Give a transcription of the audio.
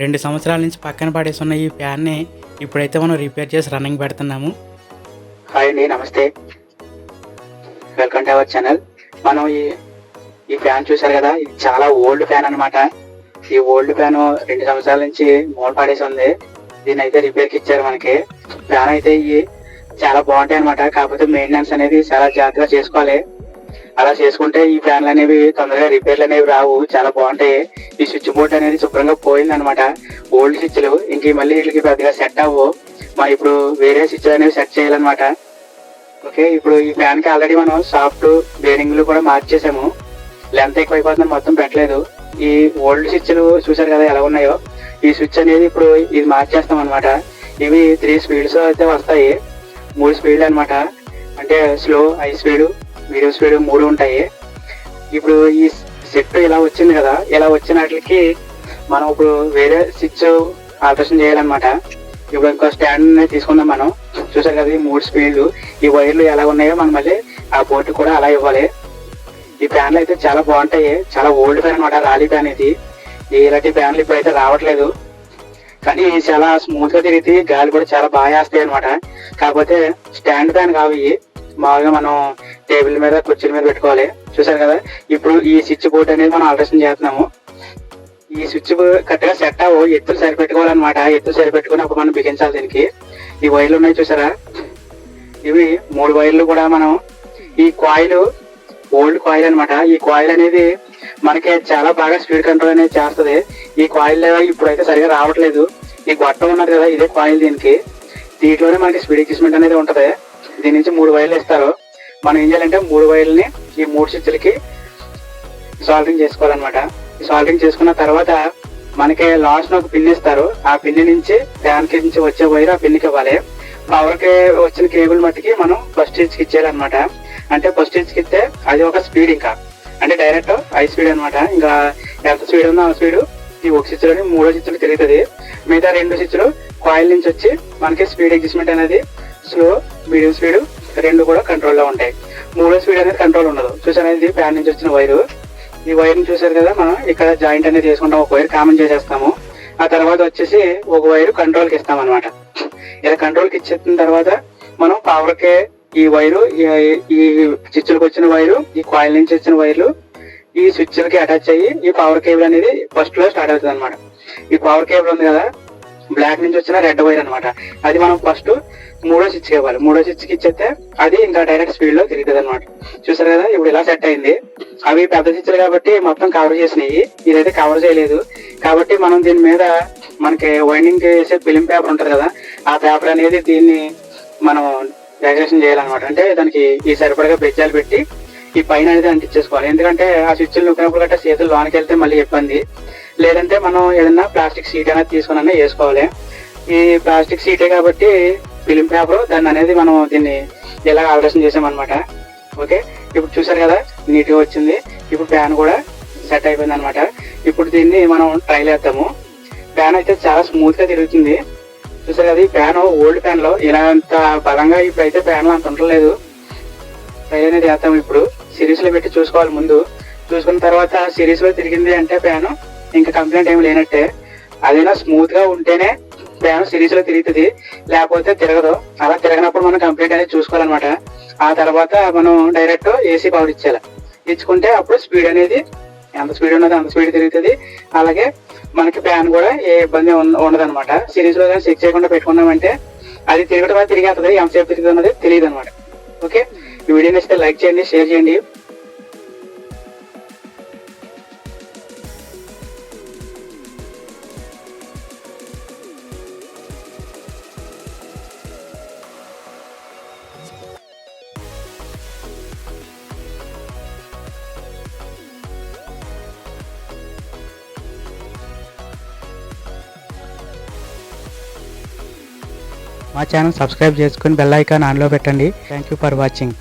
రెండు సంవత్సరాల నుంచి పక్కన పడేసున్న ఈ ఫ్యాన్ని ఇప్పుడైతే మనం రిపేర్ చేసి రన్నింగ్ పెడుతున్నాము. హాయ్ అండి నమస్తే. వెల్కమ్ టు అవర్ ఛానల్ మనం ఈ ఈ ఫ్యాన్ చూసారు కదా ఇది చాలా ఓల్డ్ ఫ్యాన్ అన్నమాట. ఈ ఓల్డ్ ఫ్యాన్ రెండు సంవత్సరాల నుంచి మూల పడేసి ఉంది. దీన్ని అయితే రిపేర్కి ఇచ్చారు మనకి. ఫ్యాన్ అయితే ఇవి చాలా బాగుంటాయి అనమాట కాకపోతే మెయింటెనెన్స్ అనేది చాలా జాగ్రత్తగా చేసుకోవాలి. అలా చేసుకుంటే ఈ ఫ్యాన్లు అనేవి తొందరగా రిపేర్లు అనేవి రావు. చాలా బాగుంటాయి. ఈ స్విచ్ బోర్డ్ అనేది శుభ్రంగా పోయింది అనమాట ఓల్డ్ స్విచ్లు ఇంక మళ్ళీ వీటికి పెద్దగా సెట్ అవ్వవు మనం ఇప్పుడు వేరే స్విచ్ అనేవి సెట్ చేయాలన్నమాట. ఓకే ఇప్పుడు ఈ ఫ్యాన్కి ఆల్రెడీ మనం సాఫ్ట్ బేరింగ్లు కూడా మార్చేసాము. లెంత్ ఎక్కువైపోతుందని మొత్తం పెట్టలేదు. ఈ ఓల్డ్ స్విచ్లు చూసారు కదా ఎలా ఉన్నాయో? ఈ స్విచ్ అనేది ఇప్పుడు ఇది మార్చేస్తాం అనమాట ఇవి త్రీ స్పీడ్స్ అయితే వస్తాయి. మూడు స్పీడ్లు అన్నమాట. అంటే slow high speed medium speed మూడు ఉంటాయి. ఇప్పుడు ఈ సెట్ ఇలా వచ్చింది కదా ఇలా వచ్చిన వాటికి మనం ఇప్పుడు వేరే స్విచ్ ఆపరేషన్ చేయాలన్నమాట. ఇప్పుడు ఇంకో స్టాండ్ తీసుకుందాం మనం. చూసారు కదా ఈ మూడు స్పీడ్లు ఈ వైర్లు ఎలా ఉన్నాయో మనం మళ్ళీ ఆ బోర్డు కూడా అలా ఇవ్వాలి. ఈ ఫ్యాన్లు అయితే చాలా బాగుంటాయి. చాలా ఓల్డ్ ఫ్యాన్ అనమాట రాలీ ఫ్యాన్ ఇది. ఇలాంటి ఫ్యాన్లు ఇప్పుడైతే రావట్లేదు. కానీ చాలా స్మూత్గా తిరిగి గాలి కూడా చాలా బాగా వేస్తాయి అనమాట కాకపోతే స్టాండ్ ఫ్యాన్ కావు ఇవి. మామూలుగా మనం టేబుల్ మీద కుర్చీల మీద పెట్టుకోవాలి. చూసారు కదా? ఇప్పుడు ఈ స్విచ్ బోర్డ్ అనేది మనం ఆల్టరేషన్ చేస్తున్నాము. ఈ స్విచ్ కరెక్ట్గా సెట్ అవ్వు ఎత్తులు సరిపెట్టుకోవాలన్నమాట. ఎత్తులు సరిపెట్టుకుని అప్పుడు మనం బిగించాలి దీనికి. ఈ వైర్లు ఉన్నాయి చూసారా? ఇవి మూడు వైర్లు కూడా మనం ఈ కాయిల్ ఓల్డ్ కాయిల్ అన్నమాట. ఈ కాయిల్ అనేది మనకి చాలా బాగా స్పీడ్ కంట్రోల్ అనేది చేస్తుంది. ఈ కాయిల్ ఇప్పుడైతే సరిగా రావట్లేదు. ఈ గొట్టం ఉన్నది కదా ఇదే కాయిల్ దీనికి. దీంట్లోనే మనకి స్పీడ్ ఎక్విప్మెంట్ అనేది ఉంటది. దీని నుంచి మూడు వైర్లు ఇస్తారు మనం ఏం చేయాలంటే మూడు వైర్లని ఈ మూడు స్విచ్లకి సాల్టింగ్ చేసుకోవాలన్నమాట. ఈ చేసుకున్న తర్వాత మనకి లాస్ట్ ఒక పిన్ ఇస్తారు. ఆ పిన్ నుంచి ఫ్యాన్ నుంచి వచ్చే వైర్ ఆ పిన్ ఇవ్వాలి. పవర్కి వచ్చిన కేబుల్ మట్టికి మనం ఫస్ట్ స్విచ్ ఇచ్చేయాలన్నమాట. అంటే ఫస్ట్ స్విచ్ ఇస్తే అది ఒక స్పీడ్ ఇంకా. అంటే డైరెక్ట్ హై స్పీడ్ అనమాట ఇంకా ఎంత స్పీడ్ ఉందో ఆ స్పీడ్ ఈ ఒక స్విచ్ మూడో స్విచ్లు తిరుగుతుంది. మిగతా రెండు స్విచ్లు కాయిల్ నుంచి వచ్చి మనకి స్పీడ్ అడ్జస్ట్మెంట్ అనేది స్లో మీడియం స్పీడ్ రెండు కూడా కంట్రోల్లో ఉంటాయి. మూడో స్పీడ్ అనేది కంట్రోల్ ఉండదు. చూసారా ఇది? ఫ్యాన్ నుంచి వచ్చిన వైరు ఈ వైర్ని చూసారు కదా మనం? ఇక్కడ జాయింట్ అనేది చేసుకుంటాం. ఒక వైర్ కామన్ చేసేస్తాము. ఆ తర్వాత వచ్చేసి ఒక వైర్ కంట్రోల్కి ఇస్తాం అనమాట ఇలా కంట్రోల్కి ఇచ్చిన తర్వాత మనం పవర్ కే ఈ వైరు ఈ- స్విచ్లకు వచ్చిన వైరు ఈ కాయిల్ నుంచి వచ్చిన వైర్లు ఈ స్విచ్లకి అటాచ్ అయ్యి ఈ పవర్ కేబుల్ అనేది ఫస్ట్లో స్టార్ట్ అవుతుంది అనమాట ఈ పవర్ కేబుల్ ఉంది కదా? బ్లాక్ నుంచి వచ్చిన రెడ్ వైర్ అన్నమాట. అది మనం ఫస్ట్ మూడో స్విచ్ ఇవ్వాలి. మూడో స్విచ్ ఇచ్చేస్తే అది ఇంకా డైరెక్ట్ స్పీడ్లో తిరుగుతుంది అనమాట చూసారు కదా ఇప్పుడు ఇలా సెట్ అయింది. అవి పెద్ద స్విచ్లు కాబట్టి మొత్తం కవర్ చేసినాయి. ఇదైతే కవర్ చేయలేదు. కాబట్టి మనం దీని మీద మనకి వైండింగ్ చేసే ఫిలిం పేపర్ ఉంటుంది కదా ఆ పేపర్ అనేది దీన్ని మనం డెకరేషన్ చేయాలన్నమాట. అంటే దానికి ఈ సరిపడగా బెజ్జాలు పెట్టి ఈ పైన అనేది అంటించేసుకోవాలి ఎందుకంటే ఆ స్విచ్లు నొక్కినప్పుడు గట్రా చేతులు లోనికి వెళ్తే మళ్ళీ ఇబ్బంది. లేదంటే మనం ఏదైనా ప్లాస్టిక్ షీట్ అనేది తీసుకుని వేసుకోవాలి. ఈ ప్లాస్టిక్ సీటే కాబట్టి ఫిలిం పేపర్ దాన్ని అనేది మనం దీన్ని ఇలా ఆల్టరేషన్ చేసామన్నమాట. ఓకే? ఇప్పుడు చూసారు కదా నీట్గా వచ్చింది. ఇప్పుడు ఫ్యాన్ కూడా సెట్ అయిపోయింది అనమాట ఇప్పుడు దీన్ని మనం ట్రైల్ వేద్దాము ఫ్యాన్ అయితే చాలా స్మూత్గా తిరుగుతుంది. చూసారు కదా ఈ ఫ్యాన్ ఓల్డ్ ప్యాన్లో ఇలా అంత బలంగా ఇప్పుడైతే ప్యాన్లో అంత ఉండలేదు. ట్రైల్ అనేది వేస్తాము ఇప్పుడు. సిరీస్లో పెట్టి చూసుకోవాలి ముందు. చూసుకున్న తర్వాత సిరీస్లో తిరిగింది అంటే ఫ్యాన్ ఇంకా కంప్లైంట్ ఏమి లేనట్టే. అదైనా స్మూత్గా ఉంటేనే ప్రయాణం సిరీస్లో తిరుగుతుంది లేకపోతే తిరగదు. అలా తిరగనప్పుడు మనం కంప్లైంట్ అనేది చూసుకోవాలన్నమాట. ఆ తర్వాత మనం డైరెక్ట్ ఏసీ పవర్ ఇచ్చేయాలి. ఇచ్చుకుంటే అప్పుడు స్పీడ్ అనేది ఎంత స్పీడ్ ఉన్నదో అంత స్పీడ్ తిరుగుతుంది. అలాగే మనకి ఫ్యాన్ కూడా ఏ ఇబ్బంది ఉండదు అనమాట సిరీస్లో కానీ చెక్ చేయకుండా పెట్టుకున్నామంటే అది తిరగడం వల్ల తిరిగేస్తుంది ఎంతసేపు తిరుగుతుంది తెలియదు అనమాట ఓకే ఈ వీడియో నచ్చితే లైక్ చేయండి షేర్ చేయండి. మా ఛానల్ సబ్స్క్రైబ్ చేసుకుని బెల్ ఐకాన్ ఆన్లో పెట్టండి. Thank you for watching